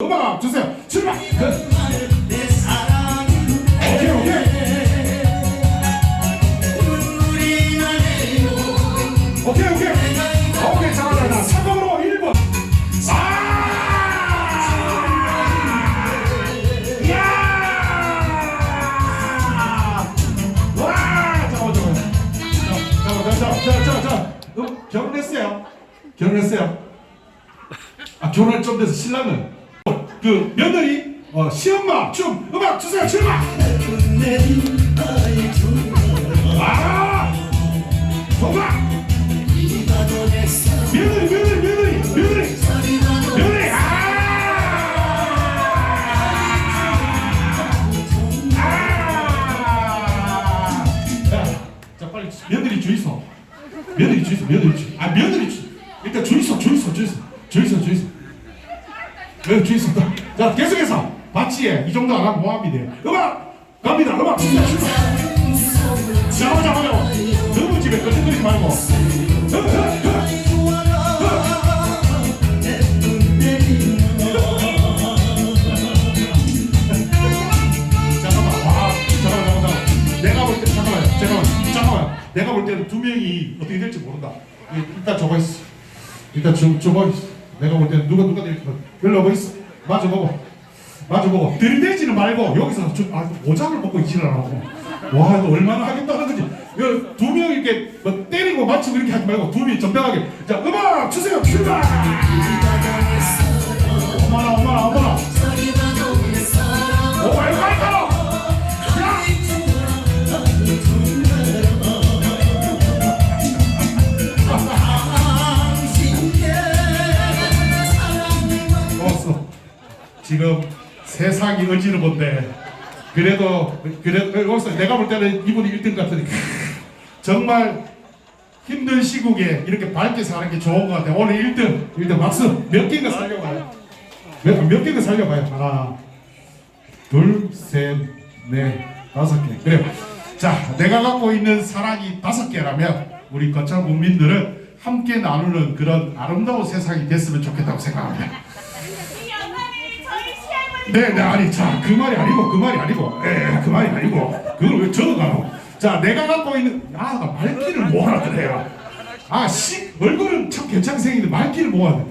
음악 주세요. 출발. 오케이 오케이. 오케이 오케이. 오케이 잘한다. 사과로 1번. 아! 야! 와! 잠깐만 잠깐만. 잠깐만 잠깐만 잠깐만 잠깐만. 어, 결혼했어요? 결혼했어요? 아 결혼할 좀 돼서 신랑은 어, 그 며느리 어, 시엄마 춤 음악 주세요 출발! 아 정말 며느리 며느리 며느리 며느리 며느리 아! 아! 며느리 주이소. 며느리 주이소 며느리 주아 며느리 주. 일단 주이소 주이소 주이소. 주이소 주이소 네, 주이소 자 계속해서 바치에 이 정도 안 하면 뭐합니다? 음악 갑니다. 음악. 잠깐만 잠깐만 너무 집에 끄적거리지 말고. 잠깐만. 와 잠깐만 잠깐만 잠깐만. 내가 볼 때 잠깐만 잠깐만. 잠깐만. 내가 볼 때는 두 명이 어떻게 될지 모른다. 예, 일단 저거 있어. 일단 저, 저거 있어 내가 볼 때는 누가 누가 될지 모른다 일로 와 있어. 마주보고. 마주보고. 들이대지는 말고 여기서 저, 아, 벗고 있지를 않고. 와 이거 얼마나 하겠다는 거지. 이거 두명 이렇게 뭐 때리고 맞추고 이렇게 하지 말고 두 명이 정당하게. 자 지금 세상이 어지러운데 그래도 여기서 내가 볼 때는 이분이 1등 같으니 정말 힘든 시국에 이렇게 밝게 사는 게 좋은 것 같아. 오늘 1등 1등 박수 몇 개가 살려봐요. 몇, 몇 개가 살려봐요. 하나 둘 셋 넷 다섯 개 그래요. 자 내가 갖고 있는 사랑이 다섯 개라면 우리 거창 국민들은 함께 나누는 그런 아름다운 세상이 됐으면 좋겠다고 생각합니다. 영감이 저희 시할머니 네, 네, 아니, 자, 그 말이 아니고, 그 말이 아니고, 예, 그 말이 아니고, 그걸 왜 적어가노? 자, 내가 갖고 있는, 아, 나 말귀를 뭐 하나 그래요. 아, 씨, 얼굴은 참 괜찮게 생기는데 말귀를 뭐 하네.